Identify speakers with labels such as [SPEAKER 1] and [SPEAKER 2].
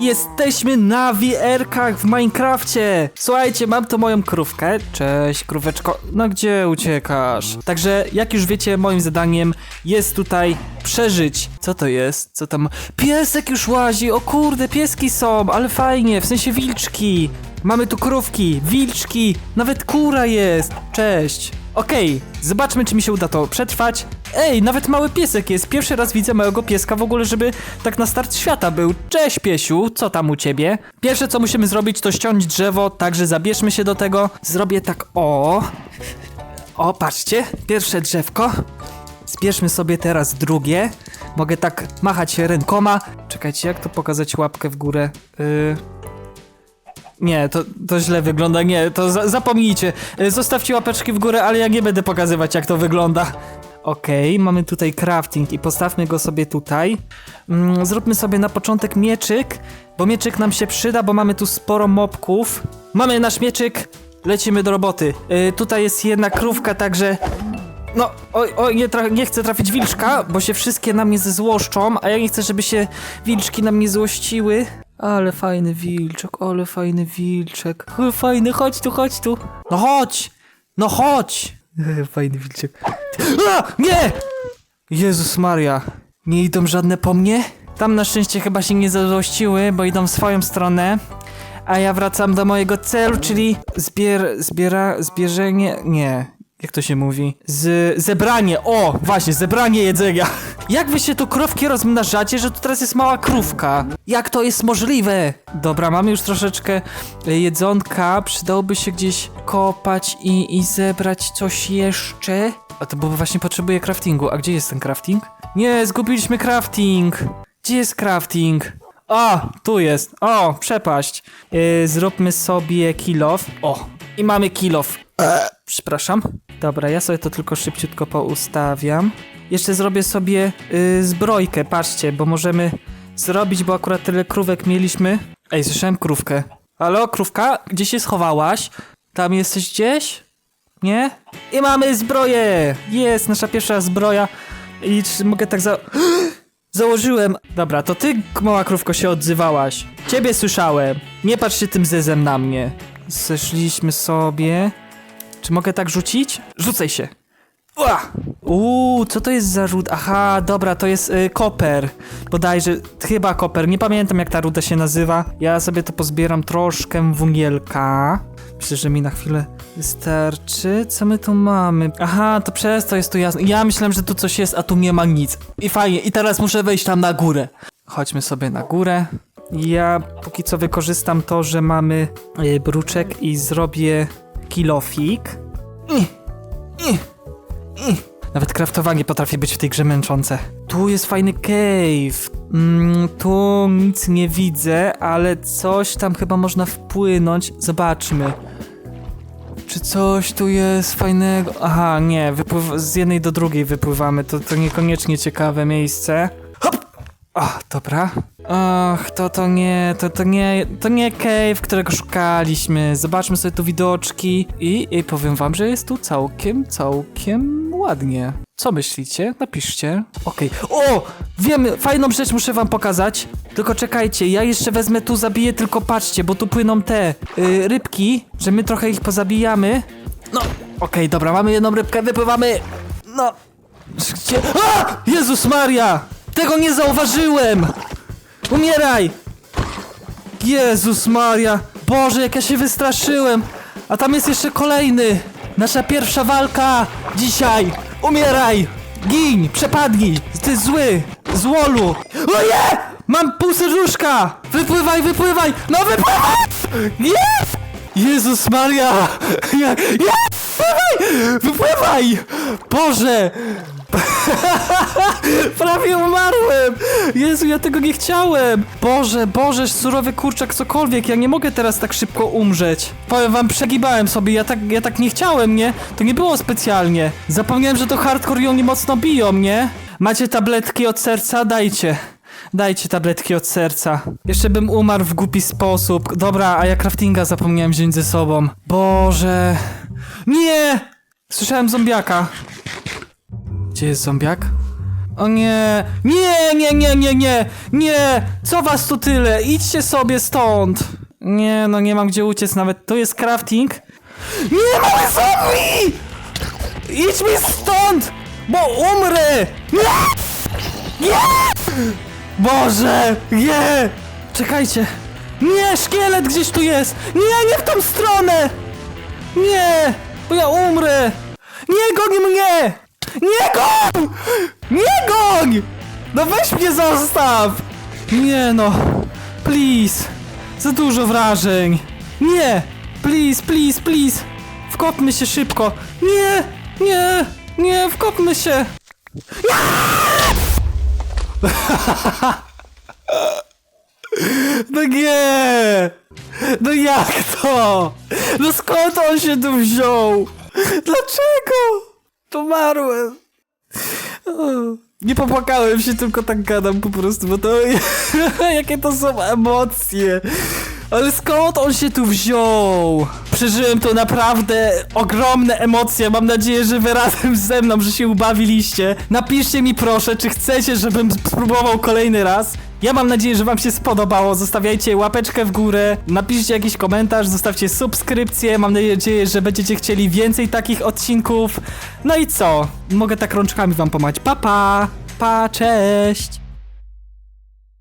[SPEAKER 1] Jesteśmy na VR-kach w Minecrafcie! Słuchajcie, mam tu moją krówkę. Cześć, króweczko. No gdzie uciekasz? Także, jak już wiecie, moim zadaniem jest tutaj przeżyć. Co to jest? Co tam? Piesek już łazi! O kurde, pieski są, ale fajnie, w sensie wilczki. Mamy tu krówki, wilczki, nawet kura jest. Cześć. Okej, zobaczmy, czy mi się uda to przetrwać. Ej, nawet mały piesek jest. Pierwszy raz widzę małego pieska w ogóle, żeby tak na start świata był. Cześć, piesiu, co tam u ciebie? Pierwsze, co musimy zrobić, to ściąć drzewo, także zabierzmy się do tego. Zrobię tak, o. O, patrzcie, pierwsze drzewko. Zbierzmy sobie teraz drugie. Mogę tak machać rękoma. Czekajcie, jak to pokazać łapkę w górę? Yy... Nie, to, to źle wygląda, nie, to za, zapomnijcie. Y, Zostawcie łapeczki w górę, ale ja nie będę pokazywać, jak to wygląda. Okej, mamy tutaj crafting i postawmy go sobie tutaj. Mm, zróbmy sobie na początek mieczyk, bo mieczyk nam się przyda, bo mamy tu sporo mobków. Mamy nasz mieczyk, lecimy do roboty. Y, tutaj jest jedna krówka, także no, oj, oj, nie, nie chcę trafić wilczka, bo się wszystkie na mnie zezłoszczą, a ja nie chcę, żeby się wilczki na mnie złościły. Ale fajny wilczek, ale fajny wilczek. Fajny, chodź tu, chodź tu. No chodź! No chodź! Fajny wilczek. A, nie! Jezus Maria. Nie idą żadne po mnie? Tam na szczęście chyba się nie zezłościły, bo idą w swoją stronę. A ja wracam do mojego celu, czyli zbier... zbiera... zbierzenie... nie... Jak to się mówi? Z... zebranie, o! Właśnie, zebranie jedzenia. Jak wy się tu krówki rozmnażacie, że tu teraz jest mała krówka? Jak to jest możliwe? Dobra, mamy już troszeczkę e, jedzonka. Przydałoby się gdzieś kopać i, i zebrać coś jeszcze. A to bo właśnie potrzebuję craftingu. A gdzie jest ten crafting? Nie, zgubiliśmy crafting. Gdzie jest crafting? O, tu jest. O, przepaść. Yy, zróbmy sobie kilof. O, i mamy kilof. Przepraszam. Dobra, ja sobie to tylko szybciutko poustawiam. Jeszcze zrobię sobie yy, zbrojkę, patrzcie, bo możemy zrobić, bo akurat tyle krówek mieliśmy. Ej, słyszałem krówkę. Halo, krówka? Gdzie się schowałaś? Tam jesteś gdzieś? Nie? I mamy zbroję! Jest, nasza pierwsza zbroja. I czy mogę tak za... Założyłem. Dobra, to ty, mała krówko, się odzywałaś. Ciebie słyszałem. Nie patrz się tym zezem na mnie. Zeszliśmy sobie. Czy mogę tak rzucić? Rzucaj się. Ua! Uuu, co to jest za ród? Aha, dobra, to jest y, koper. Bodajże, chyba koper. Nie pamiętam jak ta ruda się nazywa. Ja sobie to pozbieram troszkę węgielka. Myślę, że mi na chwilę wystarczy. Co my tu mamy? Aha, to przez to jest tu jasne. Ja myślałem, że tu coś jest, a tu nie ma nic. I fajnie, i teraz muszę wejść tam na górę. Chodźmy sobie na górę. Ja póki co wykorzystam to, że mamy y, bruczek i zrobię kilofik. I, i, i. Nawet kraftowanie potrafi być w tej grze męczące. Tu jest fajny cave. Mm, tu nic nie widzę, ale coś tam chyba można wpłynąć. Zobaczmy. Czy coś tu jest fajnego? Aha, nie, wypływ z jednej do drugiej wypływamy. To, to niekoniecznie ciekawe miejsce. Hop! Ach, dobra. Ach, to to nie, to to nie, to nie cave, którego szukaliśmy. Zobaczmy sobie tu widoczki i, i powiem wam, że jest tu całkiem, całkiem ładnie. Co myślicie? Napiszcie. Okej. O! Wiem, fajną rzecz muszę wam pokazać. Tylko czekajcie, ja jeszcze wezmę tu, zabiję, tylko patrzcie, bo tu płyną te y, rybki, że my trochę ich pozabijamy. No, okej, dobra, mamy jedną rybkę, wypływamy. No. Gdzie? A! Jezus Maria! Tego nie zauważyłem! Umieraj! Jezus Maria! Boże, jak ja się wystraszyłem! A tam jest jeszcze kolejny! Nasza pierwsza walka! Dzisiaj! Umieraj! Gin! Przepadnij! Ty zły! Złolu! O nie! Mam pół serduszka! Wypływaj, wypływaj! No wypływaj! Nie! Jezus Maria! Nie! Nie! Wypływaj! Wypływaj! Boże! Prawie umarłem! Jezu, ja tego nie chciałem! Boże, Boże, surowy kurczak, cokolwiek, ja nie mogę teraz tak szybko umrzeć. Powiem wam, przegibałem sobie, ja tak, ja tak nie chciałem, nie? To nie było specjalnie. Zapomniałem, że to hardcore i oni mocno biją, nie? Macie tabletki od serca? Dajcie. Dajcie tabletki od serca. Jeszcze bym umarł w głupi sposób. Dobra, a ja craftinga zapomniałem wziąć ze sobą. Boże. Nie! Słyszałem zombiaka. Gdzie jest zombiak? O nie, nie, nie, nie, nie, nie, nie, co was tu tyle, idźcie sobie stąd. Nie, no nie mam gdzie uciec nawet, to jest crafting. Nie, mały zombie! Idź mi stąd, bo umrę! Nie! Nie! Boże, nie! Czekajcie, nie, szkielet gdzieś tu jest, nie, nie w tą stronę! Nie, bo ja umrę! Nie goń mnie! Nie goń! Nie goń! No weź mnie zostaw! Nie no, please. Za dużo wrażeń. Nie, please, please, please. Wkopmy się szybko. Nie, nie, nie, wkopmy się. No nie! No jak to? No skąd on się tu wziął? Dlaczego? Pomarłem. O, Nie popłakałem się, tylko tak gadam po prostu, bo to... Jakie to są emocje. Ale skąd on się tu wziął? Przeżyłem to naprawdę ogromne emocje. Mam nadzieję, że wy razem ze mną, że się ubawiliście. Napiszcie mi proszę, czy chcecie, żebym spróbował kolejny raz. Ja mam nadzieję, że wam się spodobało. Zostawiajcie łapeczkę w górę, napiszcie jakiś komentarz, zostawcie subskrypcję. Mam nadzieję, że będziecie chcieli więcej takich odcinków. No i co? Mogę tak rączkami wam pomać. Pa, pa! Pa, cześć!